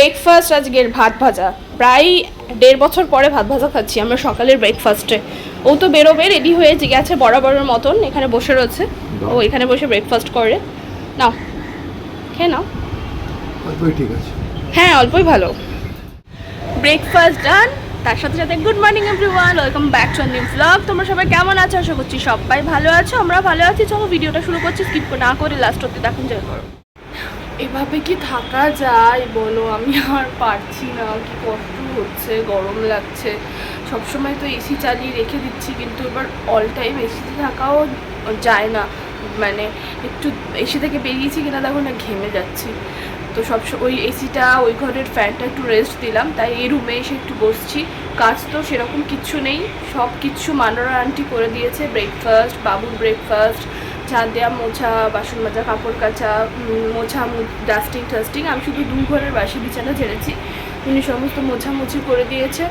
Breakfast আজকের ভাত ভাজা। প্রায় দেড় বছর পরে ভাত ভাজা খাচ্ছি আমরা সকালের ব্রেকফাস্টে ও তো বেরোবে রেডি হয়ে গেছে বরাবরের মতন এখানে বসে রয়েছে। ও এখানে বসে ব্রেকফাস্ট করে। নাও খেয়ে নাও। ঠিক আছে। হ্যাঁ অল্পই ভালো। ব্রেকফাস্ট ডান তার সাথে সাথে good morning everyone welcome back to new blog তোমরা সবাই কেমন আছো? আশা করছি সবাই ভালো আছো। আমরা ভালো আছি। চলো ভিডিওটা শুরু করছি। স্কিপ না করে লাস্ট অব্দি দেখুন জয় করো। এভাবে কি থাকা যায় বলো? আমি আর পারছি না। কি কষ্ট হচ্ছে, গরম লাগছে। সবসময় তো এসি চালিয়ে রেখে দিচ্ছি, কিন্তু এবার অল টাইম এসিতে থাকাও যায় না। মানে একটু এসি থেকে বেরিয়েছি কিনা দেখো না, ঘেমে যাচ্ছি। তো সব ওই এসিটা ওই ঘরের ফ্যানটা একটু রেস্ট দিলাম। তাই এই রুমে এসে একটু বসছি। কাজ তো সেরকম কিচ্ছু নেই। সব কিছু মানোরা আন্টি করে দিয়েছে। ব্রেকফাস্ট বাবুর ব্রেকফাস্ট ঝাঁট দেওয়া মোছা, বাসন মাজা, কাপড় কাচা মোছা ডাস্টিং টাস্টিং আমি শুধু দু ঘরের বাসি বিছানা ঝেড়েছি। উনি সমস্ত মোছামুছি করে দিয়েছে।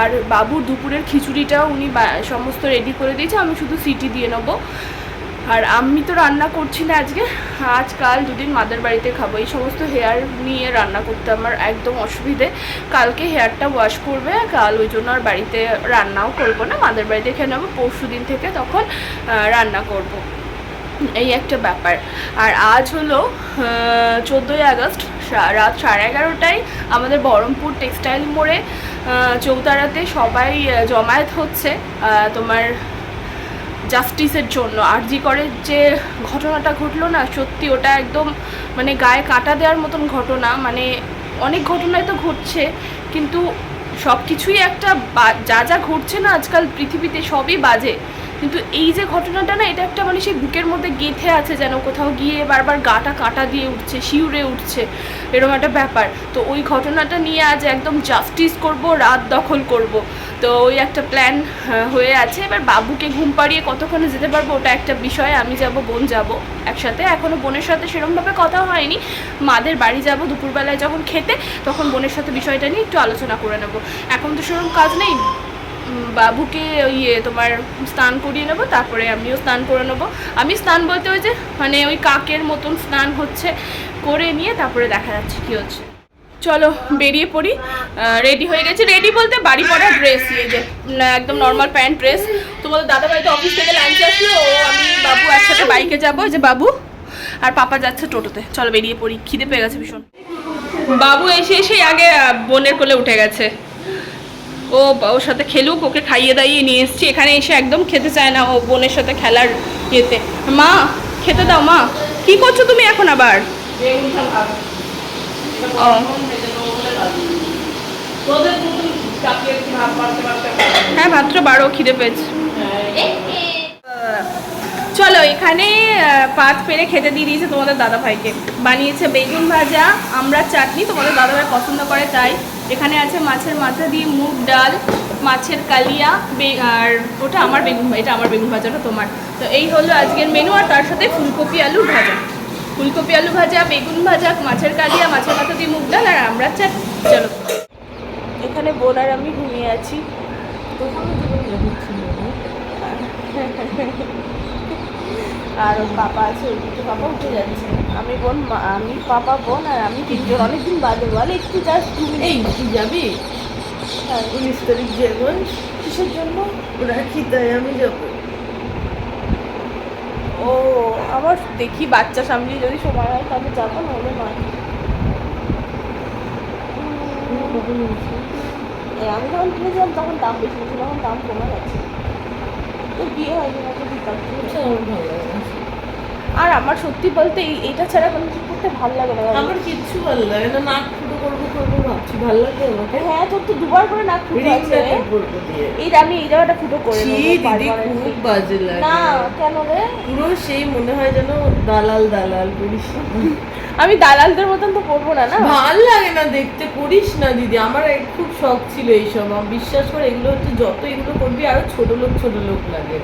আর বাবুর দুপুরের খিচুড়িটাও উনি সমস্ত রেডি করে দিয়েছে, আমি শুধু সিটি দিয়ে নেব। আর আমি তো রান্না করছি না আজকে আজকাল দুদিন মাদের বাড়িতে খাব। এই সমস্ত হেয়ার নিয়ে রান্না করতে আমার একদম অসুবিধে। কালকে হেয়ারটা ওয়াশ করবে, কাল ওই জন্য আর বাড়িতে রান্নাও করব না। মাদের বাড়িতে খেয়ে নেব পরশু দিন থেকে তখন রান্না করব। এই একটা ব্যাপার। আর আজ হলো চোদ্দোই আগস্ট রাত সাড়ে এগারোটায় আমাদের বহরমপুর টেক্সটাইল মোড়ে চৌতারাতে সবাই জমায়েত হচ্ছে তোমার জাস্টিসের জন্য। আরজি করে যে ঘটনাটা ঘটলো না, সত্যি ওটা একদম মানে গায়ে কাটা দেওয়ার মতন ঘটনা। মানে অনেক ঘটনাই তো ঘটছে, কিন্তু সব কিছুই একটা যা যা ঘটছে না আজকাল পৃথিবীতে সবই বাজে। কিন্তু এই যে ঘটনাটা না, এটা একটা মানে সেই বুকের মধ্যে গেঁথে আছে যেন। কোথাও গিয়ে বারবার গাটা কাটা দিয়ে উঠছে, শিউরে উঠছে, এরকম একটা ব্যাপার। তো ওই ঘটনাটা নিয়ে আজ একদম জাস্টিস করব, রাত দখল করব। তো ওই একটা প্ল্যান হয়ে আছে। এবার বাবুকে ঘুম পাড়িয়ে কতক্ষণে যেতে পারব ওটা একটা বিষয়। আমি যাব, বোন যাব একসাথে। এখনও বোনের সাথে সেরকমভাবে কথা হয়নি। মাদের বাড়ি যাব, দুপুরবেলায় যখন খেতে, তখন বোনের সাথে বিষয়টা নিয়ে একটু আলোচনা করে নেব। এখন তো সেরকম কাজ নেই। বাবুকে ইয়ে তোমার স্নান করিয়ে নেব, তারপরে আমিও স্নান করে নেব। আমি স্নান বলতে ওই যে মানে ওই কাকের মতন স্নান হচ্ছে, করে নিয়ে তারপরে দেখা যাচ্ছে কি হচ্ছে। চলো, বেরিয়ে পড়ি। রেডি হয়ে গেছে। রেডি বলতে বাড়ি পড়া ড্রেস এই যে একদম নর্মাল প্যান্ট ড্রেস তোমাদের দাদা ভাই তো অফিস থেকে লাঞ্চে আসলো, ও, আমি, বাবু একসাথে বাইকে যাব যে বাবু আর পাপা যাচ্ছে টোটোতে। চলো, বেরিয়ে পড়ি। খিদে পেয়ে গেছে ভীষণ। বাবু এসে এসেই আগে বোনের কোলে উঠে গেছে। ও ওর সাথে খেলুক ওকে খাইয়ে দাইয়ে নিয়ে এসছি। এখানে এসে একদম খেতে চায় না ও বোনের সাথে খেলার ইয়েতে। মা খেতে দাও মা। কি করছ তুমি এখন আবার? হ্যাঁ ভাতটা বারো খিদে পেয়েছে। চলো এখানে পাত পেরে খেতে দিয়ে দিয়েছে তোমাদের দাদা ভাইকে বানিয়েছে বেগুন ভাজা আমরা চাটনি তোমাদের দাদা ভাই পছন্দ করে তাই এখানে আছে মাছের মাথা দিয়ে মুগ ডাল, মাছের কালিয়া আর ওটা আমার বেগুন এটা আমার বেগুন ভাজাটা, তোমার। তো এই হলো আজকের মেনু আর তার সাথে ফুলকপি আলু ভাজা। ফুলকপি আলু ভাজা, বেগুন ভাজা, মাছের কালিয়া, মাছের মাথা দিয়ে মুগ ডাল, আর আমরা চাটনি চলো। এখানে বোন আর আমি ঘুমিয়ে আছি। আর ওর পাপা আছে ওই ওইদিকে পাপা উঠে যাচ্ছে। আমি বোন আমি পাপা বোন আর আমি তিনজন। অনেকদিন বাদে বলে একটু জাস্ট এই কি যাবি? উনিশ তারিখ যাব কিসের জন্য? রাখি তাই আমি যাব। ও আমার দেখি বাচ্চা সামলিয়ে যদি সময় হয় তাহলে যাব নাহলে নয়। আমি যখন কিনেছিলাম তখন দাম বেশি ছিল এখন দাম কমে গেছে। বিয়ে হয়নি দিতাম। না। আর আমার সত্যি বলতে এইটা ছাড়া কোনো কিছু করতে ভালো লাগে না। আমার কিচ্ছু ভালো লাগে না নাক ফুটো করব করব ভাবছি ভালো লাগে আমাকে? হ্যাঁ তোর তো দুবার করে নাক ফুটো আছে। এই আমি এই জায়গাটা ফুটো করে দিদি খুব বাজে লাগে। না কেন রে? পুরো সেই মনে হয় যেন দালাল দালাল করিস। আমি দালালদের মতন তো করব না না? ভালো লাগে না দেখতে করিস না দিদি। আমার খুব শখ ছিল এইসব। বিশ্বাস করে এগুলো হচ্ছে যত এগুলো করবি আরও ছোট লোক ছোট লোক লাগে।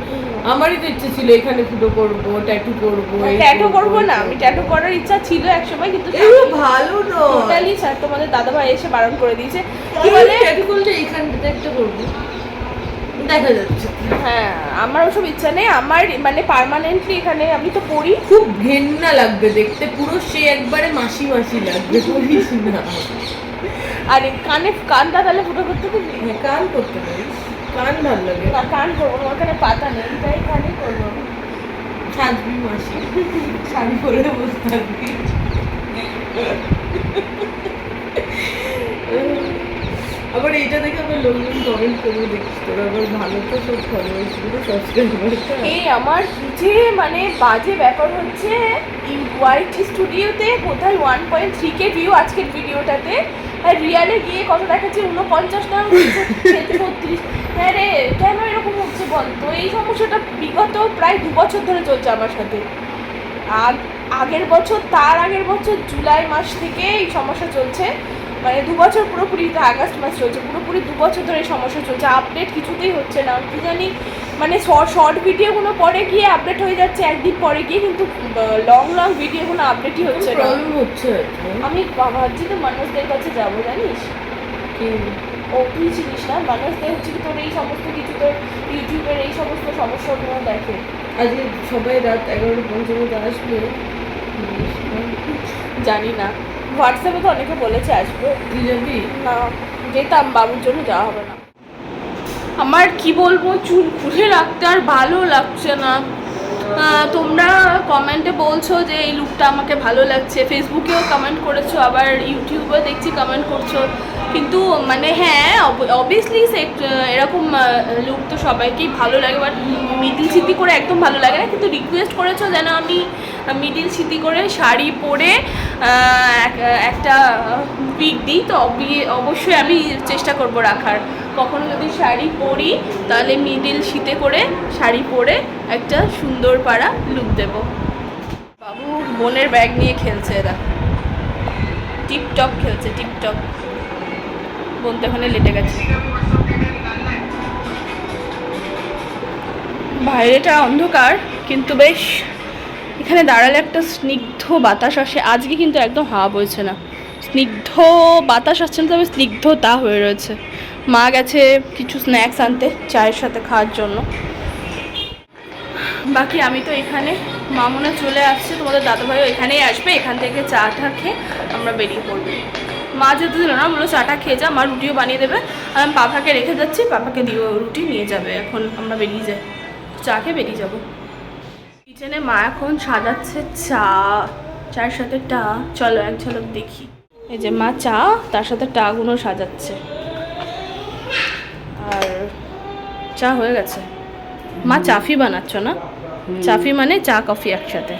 আমারই তো ইচ্ছে ছিল এখানে ফুটো করব ট্যাটু করব ট্যাটু করব না। আমি ট্যাটু করার ইচ্ছা ছিল একসময় কিন্তু এগুলো ভালো নয়। টোটালি স্যার তোমাদের দাদাভাই এসে বারণ করে দিয়েছে। কি বলে? ট্যাটু করলে এখানটাতে একটা করব। দেখা যাচ্ছে। হ্যাঁ আমার ওসব ইচ্ছা নেই। আমার মানে পার্মানেন্টলি এখানে আমি তো পড়ি। খুব ঘেন্না লাগবে দেখতে পুরো সে একবারে মাসি মাসি লাগবে করিস না। আর কানে কানটা তাহলে ফুটো করতে হ্যাঁ কান করতে পারিস। কান ভালো লাগে। না কান করব না ওখানে পাতা নেই তাই কানে করব। সাজবি মাসি। শাড়ি পরে বসে থাকবি। আবার এইটা দেখে আবার লোকজন কমেন্ট করবে, দেখিস তোর আবার ভালো তো সব ফলোয়ার্সগুলো এই আমার যে মানে বাজে ব্যাপার হচ্ছে ওয়াইটি স্টুডিওতে কোথায় one point three K view আজকের ভিডিওটাতে? আর রিয়ালে গিয়ে কত দেখাচ্ছে উনপঞ্চাশ না ছত্রিশ হ্যাঁ রে, কেন এরকম হচ্ছে বল তো? এই সমস্যাটা বিগত প্রায় দু বছর ধরে চলছে আমার সাথে। আগ, আগের বছর, তার আগের বছর জুলাই মাস থেকে এই সমস্যা চলছে। মানে দু বছর পুরোপুরি তো আগস্ট মাস চলছে পুরোপুরি দু বছর ধরে এই সমস্যা চলছে। আপডেট কিছুতেই হচ্ছে না। কি জানি মানে শর্ট ভিডিওগুলো পরে গিয়ে আপডেট হয়ে যাচ্ছে একদিন পরে গিয়ে কিন্তু লং লং ভিডিওগুলো আপডেটই হচ্ছে না। হচ্ছে। আমি ভাবছি তো মানুষদের কাছে যাব জানিস? ও তুই চিনিস না? মানুষদের হচ্ছে কি তোর এই সমস্ত কিছু তোর ইউটিউবের এই সমস্ত সমস্যাগুলো দেখে। আজকে সবাই রাত এগারোটা পঞ্চান্ন আসবে জানি না হোয়াটসঅ্যাপে তো অনেকে বলেছে আসব। যাবি না যেতাম বাবুর জন্য যাওয়া হবে না। আমার কি বলব চুল খুলে রাখতে আর ভালো লাগছে না। তোমরা কমেন্টে বলছো যে এই লুকটা আমাকে ভালো লাগছে। ফেসবুকেও কমেন্ট করেছ আবার ইউটিউবেও দেখছি কমেন্ট করছ। কিন্তু মানে হ্যাঁ অবভিয়াসলি এরকম লুক তো সবাইকেই ভালো লাগে বাট মিডিল সিটি করে একদম ভালো লাগে না। কিন্তু রিকোয়েস্ট করেছ যেন আমি মিডিল সিটি করে শাড়ি পরে এক- একটা উইক দিই, তো অবশ্যই আমি চেষ্টা করব রাখার। কখনো যদি শাড়ি পরি, তাহলে মিডিল শীতে করে শাড়ি পরে একটা সুন্দর পাড়া লুক দেব। বাবু বোনের ব্যাগ নিয়ে খেলছে, এরা। টিপটপ খেলছে, টিপটপ। বোন তো ওখানে লেটে গেছে। বাইরেটা অন্ধকার, কিন্তু বেশ, এখানে দাঁড়ালে একটা স্নিগ্ধ বাতাস আসে। আজকে কিন্তু একদম হাওয়া বইছে না। স্নিগ্ধ বাতাস আসছে না, তবে স্নিগ্ধতা হয়ে রয়েছে। মা গেছে কিছু স্ন্যাক্স আনতে, চায়ের সাথে খাওয়ার জন্য। বাকি আমি তো এখানে মামুনা চলে আসছে, তোমাদের দাদাভাইও এখানেই আসবে, এখান থেকে চা টা খেয়ে আমরা বেরিয়ে পড়ব। মা যেতে দিল না বলল চাটা খেয়ে যা মা রুটিও বানিয়ে দেবে। আর আমি পাপাকে রেখে যাচ্ছি পাপাকে দিয়ে রুটি নিয়ে যাবে এখন আমরা বেরিয়ে যাই। চা খেয়ে বেরিয়ে যাব। কিচেনে মা এখন সাজাচ্ছে চা চার সাথে টা। চলো এক ঝলক দেখি। এই যে মা চা তার সাথে টাগুলো সাজাচ্ছে। আর চা হয়ে গেছে। মা চাফি বানাচ্ছ না? চাফি মানে চা কফি একসাথে।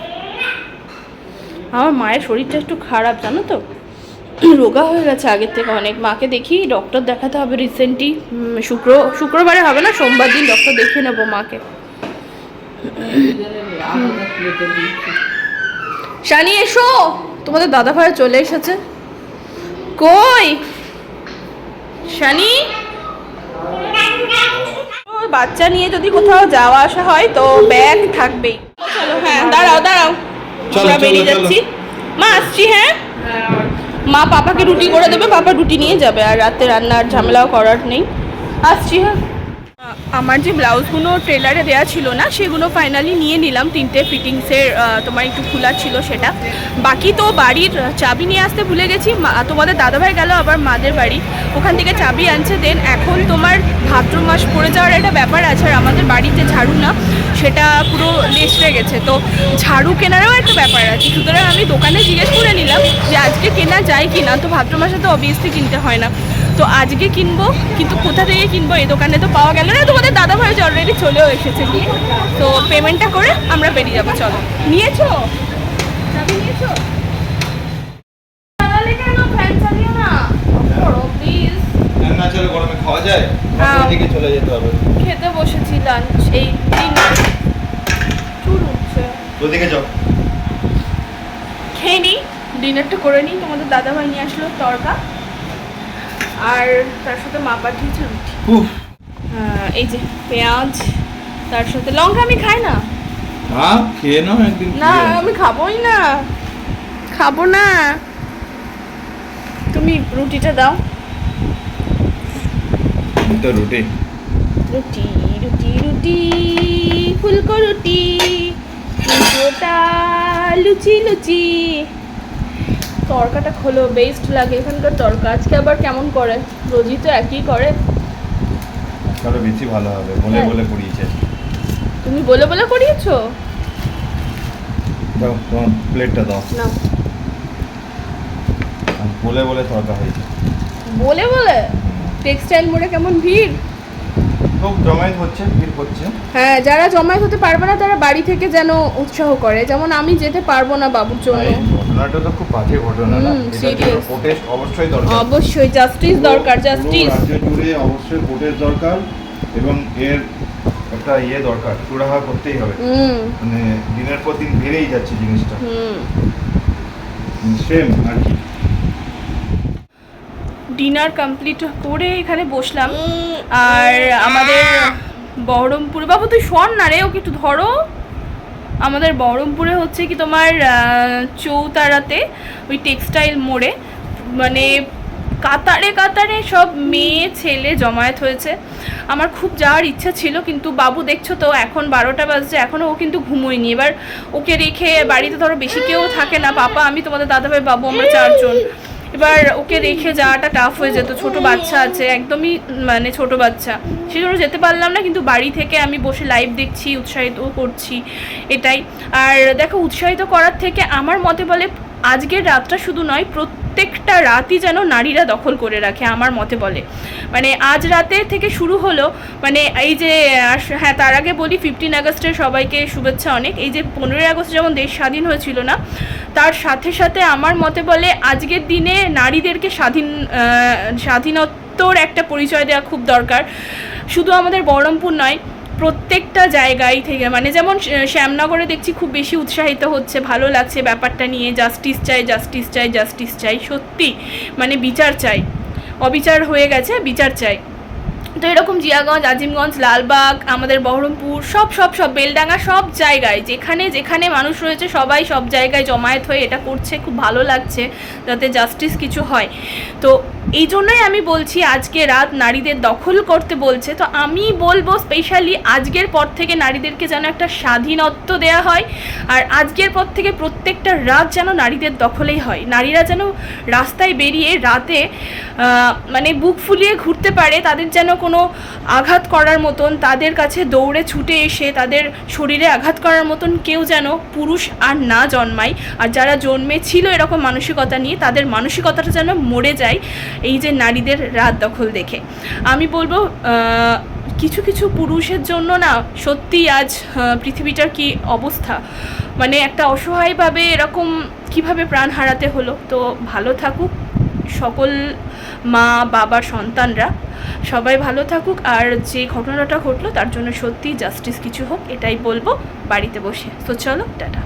আমার মায়ের শরীরটা একটু খারাপ জানো তো? রোগা হয়ে গেছে। আগের থেকে অনেক মাকে দেখি। ডক্টর দেখাতে হবে রিসেন্টলি শুক্র শুক্রবারে হবে না সোমবার দিন ডক্টর দেখিয়ে নেব মাকে। শানি এসো। তোমাদের দাদা ভাই চলে এসেছে। কই? শানি? ও, বাচ্চা নিয়ে যদি কোথাও যাওয়া আসা হয় তো ব্যাগ থাকবেই। চলো হ্যাঁ দাঁড়াও দাঁড়াও। চলো, আমরা বেরিয়ে যাচ্ছি। মা আসছি হ্যাঁ মা পাপাকে রুটি করে দেবে, পাপা রুটি নিয়ে যাবে, আর রাতে রান্নার ঝামেলাও করার নেই। আসছি হ্যাঁ। আমার যে ব্লাউজগুলো টেলারে দেওয়া ছিল না, সেগুলো ফাইনালি নিয়ে নিলাম তিনটে ফিটিংসের তোমার একটু খোলা ছিল সেটা। বাকি তো বাড়ির চাবি নিয়ে আসতে ভুলে গেছি। তোমাদের দাদাভাই গেল, আবার মাদের বাড়ি। ওখান থেকে চাবি আনছে দেন এখন তোমার ভাদ্র মাস পড়ে যাওয়ার একটা ব্যাপার আছে, আর আমাদের বাড়ির যে ঝাড়ু না, সেটা পুরো লেস্টে গেছে। তো ঝাড়ু কেনারও একটা ব্যাপার আছে। সুতরাং আমি দোকানে জিজ্ঞেস করে নিলাম যে আজকে কেনা যায় কি না তো ভাদ্র মাসে তো অবভিয়াসলি কিনতে হয় না। তো আজকে কিনবো কিন্তু কোথা থেকে কিনবো এই দোকানে তো পাওয়া গেল না তোমাদের দাদা ভাই অলরেডি চলেও এসেছে গিয়ে। তো পেমেন্টটা করে আমরা বেরিয়ে যাব চলো। নিয়েছো? না। চলে গরমে খাওয়া যায়? হ্যাঁ। ওইদিকে চলে যেতে হবে। খেতে বসেছি লাঞ্চ এই ডিনার চুল উঠছে। যাও। খেয়ে নিই ডিনারটা করে নিই তোমাদের দাদাভাই নিয়ে আসলো তরকা। আর তার সাথে মা পাঠিয়েছে রুটি এই যে পেঁয়াজ তার সাথে লঙ্কা আমি খাই না। না আমি খাবোই না। খাব না। তুমি রুটিটা দাও। তো রুটি। রুটি রুটি রুটি ফুলকো রুটি লুচি লুচি। তরকাটা খোলো বেস্ট লাগে এখানকার তরকা। আজকে আবার কেমন করে? রোজই তো একই করে। তাহলে বেশি ভালো হবে বলে হ্যাঁ। বলে করিয়েছে। তুমি বলে বলে করিয়েছো? দাও তোমার প্লেটটা দাও। না বলে বলে তরকা হয়েছে। বলে বলে? টেক্সটাইল মোড়ে কেমন ভিড়? খুব জমায়েত হচ্ছে ভিড় করছে হ্যাঁ যারা জমায়েত হতে পারবে না তারা বাড়ি থেকে যেন উৎসাহ করে। যেমন আমি যেতে পারব না বাবুর জন্য। ঘটনাটা তো খুব বাজে ঘটনা না। প্রোটেস্ট অবশ্যই দরকার। অবশ্যই জাস্টিস দরকার জাস্টিস রাজ্য জুড়ে অবশ্যই প্রোটেস্ট দরকার এবং এর একটা ইয়ে দরকার সুরাহা করতেই হবে। মানে দিনের পর দিন বেড়েই যাচ্ছে জিনিসটা। হুম। সেম আর কি। ডিনার কমপ্লিট করে এখানে বসলাম। আর আমাদের বহরমপুরে বাবু তুই শোন না রে ওকে একটু ধরো। আমাদের বহরমপুরে হচ্ছে কি তোমার চৌতারাতে ওই টেক্সটাইল মোড়ে মানে কাতারে কাতারে সব মেয়ে ছেলে জমায়েত হয়েছে। আমার খুব যাওয়ার ইচ্ছা ছিল কিন্তু বাবু দেখছ তো এখন বারোটা বাজছে এখনও ও কিন্তু ঘুমোয়নি। এবার ওকে রেখে বাড়িতে ধরো বেশি কেউ থাকে না। পাপা আমি তোমাদের দাদাভাই বাবু আমরা চারজন। এবার ওকে রেখে যাওয়াটা টাফ হয়ে যেত। ছোট বাচ্চা আছে, একদমই মানে ছোট বাচ্চা। সেজন্য যেতে পারলাম না, কিন্তু বাড়ি থেকে আমি বসে লাইভ দেখছি, উৎসাহিত করছি, এটাই। আর দেখো, উৎসাহিত করার থেকে আমার মতে বলে আজকের রাতটা শুধু নয় প্রত্যেকটা রাতই যেন নারীরা দখল করে রাখে আমার মতে বলে। মানে আজ রাতে থেকে শুরু হলো মানে এই যে হ্যাঁ তার আগে বলি ফিফটিন আগস্টের সবাইকে শুভেচ্ছা অনেক। এই যে পনেরোই আগস্ট যেমন দেশ স্বাধীন হয়েছিল না তার সাথে সাথে আমার মতে বলে আজকের দিনে নারীদেরকে স্বাধীন আহ, স্বাধীনত্বর একটা পরিচয় দেওয়া খুব দরকার। শুধু আমাদের বহরমপুর নয় প্রত্যেকটা জায়গায় থেকে মানে যেমন শ্যামনগরে দেখছি খুব বেশি উৎসাহিত হচ্ছে, ভালো লাগছে ব্যাপারটা নিয়ে জাস্টিস চাই জাস্টিস চাই জাস্টিস চাই, সত্যি মানে বিচার চাই। অবিচার হয়ে গেছে, বিচার চাই। তো এরকম জিয়াগঞ্জ, আজিমগঞ্জ, লালবাগ, আমাদের বহরমপুর, সব সব সব, বেলডাঙ্গা, সব জায়গায়, যেখানে যেখানে মানুষ রয়েছে, সবাই সব জায়গায় জমায়েত হয়ে এটা করছে, খুব ভালো লাগছে, যাতে জাস্টিস কিছু হয়। তো এই জন্যই আমি বলছি, আজকে রাত নারীদের দখল করতে বলছে। তো আমি বলব স্পেশালি আজকের পর থেকে নারীদেরকে যেন একটা স্বাধীনত্ব দেওয়া হয়, আর আজকের পর থেকে প্রত্যেকটা রাত যেন নারীদের দখলেই হয়। নারীরা যেন রাস্তায় বেরিয়ে রাতে মানে বুক ফুলিয়ে ঘুরতে পারে, তাদের যেন কোনো আঘাত করার মতন, তাদের কাছে দৌড়ে ছুটে এসে তাদের শরীরে আঘাত করার মতন কেউ যেন পুরুষ আর না জন্মায়। আর যারা জন্মে ছিল এরকম মানসিকতা নিয়ে, তাদের মানসিকতাটা যেন মরে যায়। এই যে নারীদের রাত দখল দেখে। আমি বলব কিছু কিছু পুরুষের জন্য না সত্যি আজ পৃথিবীটার কি অবস্থা? মানে একটা অসহায়ভাবে এরকম কীভাবে প্রাণ হারাতে হলো? তো ভালো থাকুক সকল মা, বাবা, সন্তানরা। সবাই ভালো থাকুক, আর যে ঘটনাটা ঘটলো তার জন্য সত্যি জাস্টিস কিছু হোক, এটাই বলব। বাড়িতে বসে। তো চলো, টাটা।